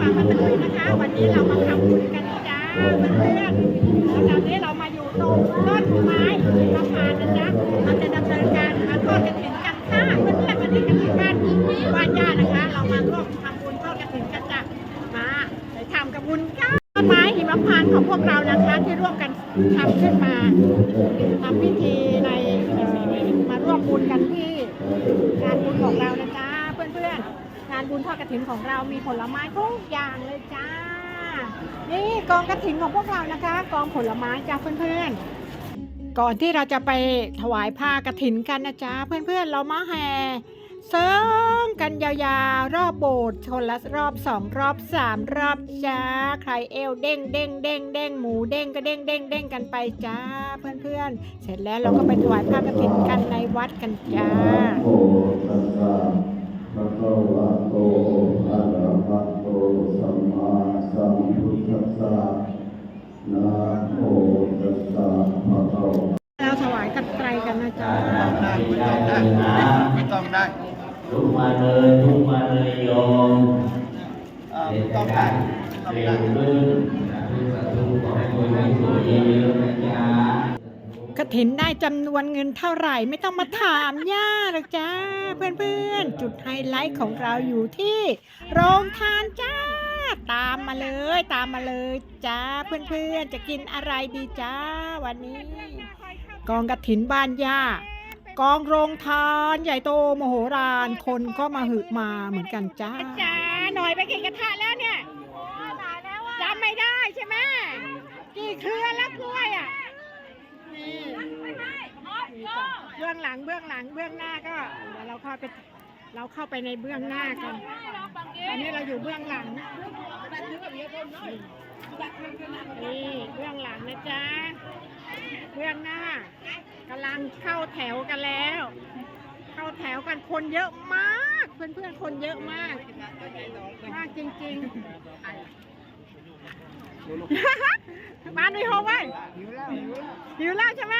ฝากมาตะลุยนะคะ วันนี้เรามาทำบุญกันจ้าเพื่อนๆแล้วตอนนี้เรามาอยู่ตรงต้นไม้สะพานนะจ๊ะเราจะดำเนินการมาทอดกระถิ่นกันค่ะเพื่อนๆวันนี้กระถิ่นบ้านบ้านญาตินะคะ เรามาร่วมทำบุญทอดกระถิ่นกันจ้ะมาไปทำกับบุญกันต้นไม้หิมพานต์ของพวกเรานะคะที่ร่วมกันทำขึ้นมาทำพิธีในมาร่วมบุญกันที่งานบุญของเรานะจ๊ะานบุญทอดกระถินของเรามีผลไม้ทุกอย่างเลยจ้า นี่กองกระถินของพวกเรานะคะ กองผลไม้จ้าเพื่อนๆ ก่อนที่เราจะไปถวายผ้ากระถินกันนะจ๊ะเพื่อนๆ เรามาแห่เซิงกันยาวๆ รอบโบสถ์คนละรอบสองรอบสามรอบจ้า ใครเอวเด้งเด้งเด้งเด้งหมูเด้งก็เด้งเด้งเด้งกันไปจ้าเพื่อนๆ เสร็จแล้วเราก็ไปถวายผ้ากระถินกันในวัดกันจ้า โมตัสสะภะคะวะโตอะระหะโตสัมมาสัมพุทธัสสะนะโมตัสสะภะคะวะเราถวายกันไตรกันนะจ๊ะไม่ต้องได้ลุกมาเลยลุกมาเลยโยมเอ่อเทไม่ศต้องกาได้ลไม่ต้องเร็ได้วขึ้นสาธุสาธุ ถินได้จำนวนเงินเท่าไหร่ไม่ต้องมาถามย่าหรอกจ้า เพื่อนๆ จุดไฮไลท์ของเราอยู่ที่ โรงทานจ้า ตามมาเลยตามมาเลยจ้า เพื่อนๆ จะกินอะไรดีจ้า วันนี้ กองกระถินบ้านย่ากองโรงทานใหญ่โตมโหฬารคนก็มาหึมาเหมือนกันจ้าจ้าหน่อยไปกี่กระทะแล้วเนี่ยจำไม่ได้ใช่ไหมกี่เครือแล้วกล้วยอะ นี่นี่จ้ะเบื้ องหลังเบื้องหลังเบื้องหน้าก็เดี๋ยวเราเข้าไปเราเข้าไปในเบื้องหน้ากันตอนนี้เราอยู่เบื้องหลังนี่เบื้องหลังนะจ๊ะเบื้องหน้ากำลังเข้าแถวกันแล้ว เข้าแถวกันคนเยอะมาก เพื่อนๆคนเยอะมาก มากจริงๆมาหน่อยโฮไว้หิวแล้วใช่ไหม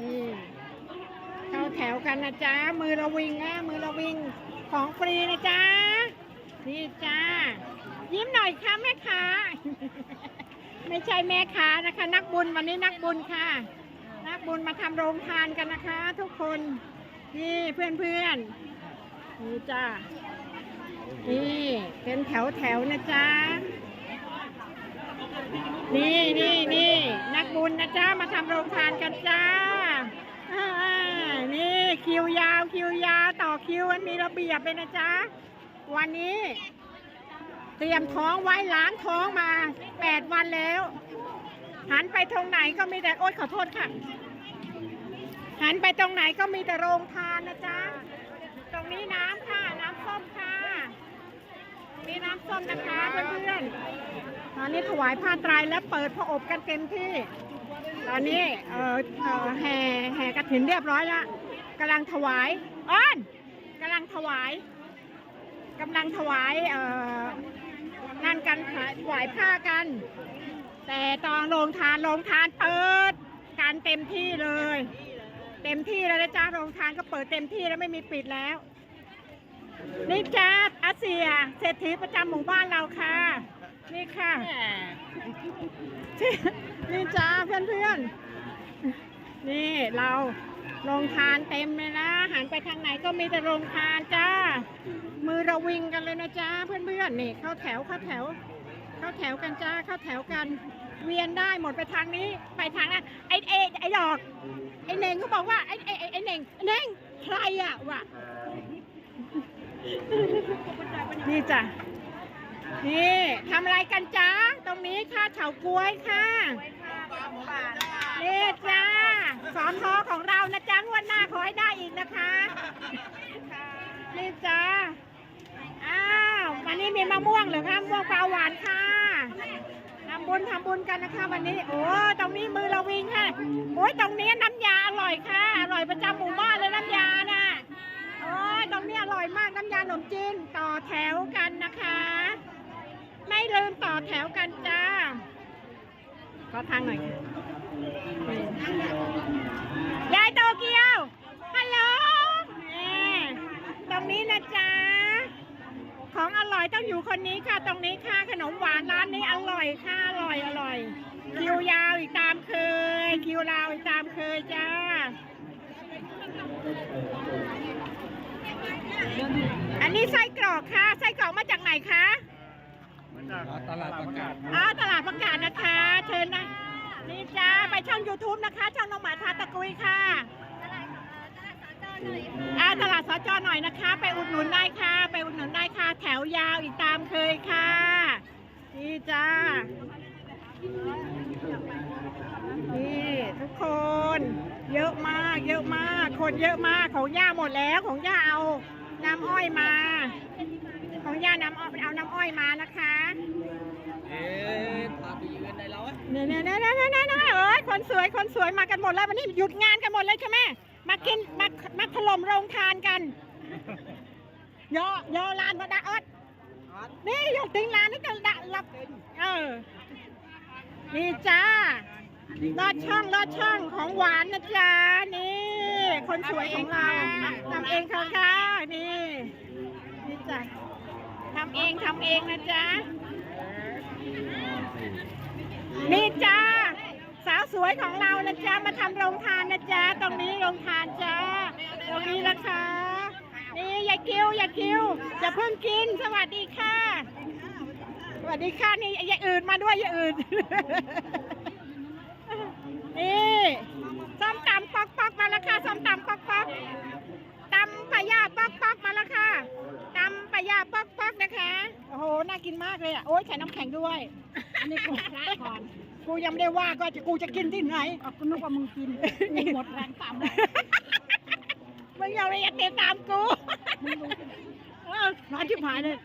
นี่เข้า แถวกันนะจ๊ะ มือระวิงนะมือระวิงของฟรีนะจ๊ะ นี่จ้า ยิ้มหน่อยค่ะแม่ค้า ไม่ใช่แม่ค้านะคะ นักบุญวันนี้นักบุญค่ะ นักบุญมาทำโรงทานกันนะคะ ทุกคน นี่เพื่อนเพื่อนๆนี่จ้า นี่เป็นแถวแถวๆนะจ๊ะ นี่นี่นี่นักบุญนะจ๊ะมาทำโรงทานกันจ้า นี่คิวยาวคิวยาวต่อคิวมันมีระเบียบเลยนะจ๊ะ วันนี้ เตรียมท้องไว้ล้างท้องมาแปดวันแล้ว หันไปตรงไหนก็มีแต่โอ๊ยขอโทษค่ะ หันไปตรงไหนก็มีแต่โรงทานนะจ๊ะ ตรงนี้น้ำค่ะ น้ำส้มค่ะตรงนี้น้ำส้มนะคะเพื่อนๆตอนนี้ถวายผ้าไตรและเปิดพระอบกันเต็มที่ ตอนนี้เอ่อเอ่อแห่แห่กระถินเรียบร้อยแล้วกำลังถวายอ้อนกำลังถวายกำลังถวายเอ่อนั่นกันถวายผ้ากัน แต่ตอนโรงทานโรงทานเปิดการเต็มที่เลย เต็มที่แล้วนะจ๊ะโรงทานก็เปิดเต็มที่แล้วไม่มีปิดแล้วนี่จ้าอาเซียเศรษฐีประจำหมู่บ้านเราค่ะ นี่ค่ะ นี่จ้าเพื่อนๆนี่เราโรงทานเต็มเลยนะหันไปทางไหนก็มีแต่โรงทานจ้า มือระวิงกันเลยนะจ้าเพื่อนๆนี่เข้าแถวเข้าแถว เข้าแถวกันจ้าเข้าแถวกัน เวียนได้หมดไปทางนี้ไปทางนั้นไอ้ไอ้ไอ้ดอกไอ้เน่งเขาบอกว่าไอ้ไอ้ไอ้ไอ้เน่งเน่งใครอะวะนี่จ้ะนี่ ทำอะไรกันจ้าตรงนี้ค่ะเฉาก๊วยค่ะ นี่จ้าสอนทอของเรานะจ้างวดหน้าขอให้ได้อีกนะคะ นี่จ้า อ้าววันนี้มีมะม่วงเหรือคะมะม่วงปลาหวานค่ะทำบุญทำบุญกันนะคะ วันนี้ โอ้ตรงนี้มือเราวิ่งค่ะ โอ้ยตรงนี้น้ำยาอร่อยค่ะ อร่อยประจำหมู่บ้านเลยน้ำยาน่ะโอ้ยตรงนี้อร่อยมากน้ำยาขนมจีนต่อแถวกันนะคะ ไม่ลืมต่อแถวกันจ้า ขอทางหน่อยยายโตเกียว ฮัลโหลตรงนี้นะจ๊ะ ของอร่อยต้องอยู่คนนี้ค่ะ ตรงนี้ค่ะขนมหวานร้านนี้อร่อยค่ะ อร่อยอร่อย คิวยาวอีกตามเคย คิวยาวอีกตามเคยจ้าอันนี้ไส้กรอกค่ะ ไส้กรอกมาจากไหนคะ ตลาดประกาศอ๋อตลาดประกาศนะคะ เชิญนะนี่จ้าไปช่อง YouTube นะคะ ช่องน้องหมาทาตะกุยค่ะอ่าตลาดสจหน่อยนะคะ ไปอุดหนุนได้ค่ะ ไปอุดหนุนได้ค่ะ แถวยาวอีกตามเคยค่ะนี่จ้านี่ทุกคน เยอะมาก เยอะมาก คนเยอะมากของย่าหมดแล้วของย่าเอาน้ำอ้อยมา ของย่าน้ำอ้อยเอาน้ำอ้อยมานะคะเอ๊ะพาไปยืนในเราอะเนี่ยเนี่ยเนี่ยเนี่ยเนี่ยเนี่ยเอ้ยคนสวยคนสวยมากันหมดเลยวันนี้หยุดงานกันหมดเลยใช่ไหมมากินมามาถล่มโรงทานกันย่อย่อลานมาดาเอิดนี่ยกติงลานนี่จะดะลับเออนี่จ้าลอดช่องลอดช่องของหวานนะจ๊ะนี่ คนสวยของเราทำเองค่ะค่ะนี่นี่จ้ะทำเองทำเองนะจ๊ะ นี่จ้า สาวสวยของเรานะจ๊ะ มาทำโรงทานนะจ๊ะ ตรงนี้โรงทานจ้าตรงนี้นะคะ นี่อย่าคิวอย่าคิวจะเพิ่งกิน สวัสดีค่ะ สวัสดีค่ะนี่อย่าอื่นมาด้วยอย่าอื่น นี่ส้มตำป๊อกป๊อกมาแล้วค่ะส้มตำป๊อกป๊อกตำปะย่าป๊อกป๊อกมาแล้วค่ะตำปะย่าป๊อกป๊อกนะคะ โอ้โห น่ากินมากเลยอะ โอ้ยใส่น้ำแข็งด้วย อันนี้กูพระก่อน กูยังไม่ได้ว่าก็จะกูจะกินที่ไหนกูนึกว่ามึงกินมึงหมดแรงตามแล้วมึงอย่าไปอย่าเตะตามกูเออร้อนชิบหายเลย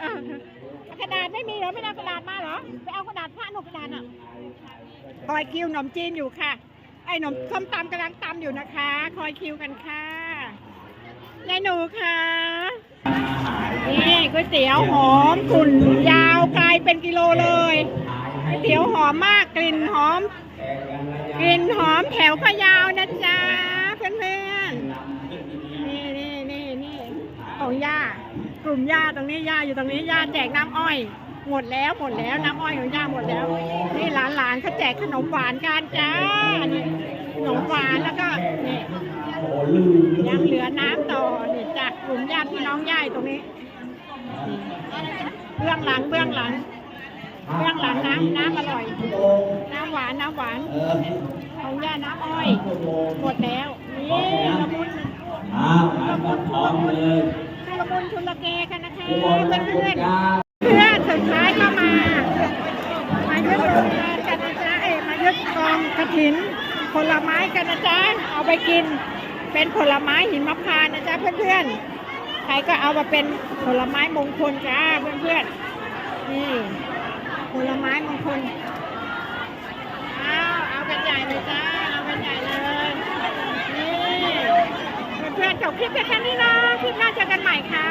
เออกระดาษไม่มีเหรอ ไม่ได้เอากระดาษมาเหรอ ไปเอากระดาษผ้าหนุกระดาษอะคอยคิวขนมจีนอยู่ค่ะ ไอ้หนมส้มตำกำลังตำอยู่นะคะ คอยคิวกันค่ะยายหนูค่ะนี่ก๋ วยเตี๋ยวหอมกลุ่นยาวไกลเป็นกิโลเลยก๋วยเตี๋ยวหอมมากกลิ่นหอม กลิ่นหอมแถวก็ยาวนะจ๊ะเพื่อนๆนี่นี่นี่นี่ของย่ากลุ่มย่าตรงนี้ย่าอยู่ตรงนี้ย่าแจกน้ำอ้อย หมดแล้วหมดแล้วน้ำอ้อยของย่าหมดแล้ว นี่หลานๆเขาแจกขนมหวานกันจ้านี่ขนมหวานแล้วก็นี่ยังเหลือน้ำต่อนี่จากกลุ่มญาติพี่น้องย่ายตรงนี้ เบื้องหลังเบื้องหลัง เบื้องหลังน้ำน้ำอร่อย น้ำหวานน้ำหวานของย่าน้ำอ้อย หมดแล้วนี่ละมุนอ้าวมาก็พร้อมเลยละมุนชุนละเกกันนะคะเพื่อนเพื่อนเพื่อนสุดท้ายก็มา มายึดโรงงานกันนะจ๊ะเอ้ยมายึดกองกระถินผลไม้กันนะจ๊ะเอาไปกิน เป็นผลไม้หินมะพร้าวนะจ๊ะเพื่อนๆ ใครก็เอามาเป็นผลไม้มงคลจ้าเพื่อนๆนี่ผลไม้มงคลเอาเอากันใหญ่เลยจ้าเอากันใหญ่เลยนี่เพื่อนๆจบคลิปแค่นี้นะคลิปหน้าเจอกันใหม่ค่ะ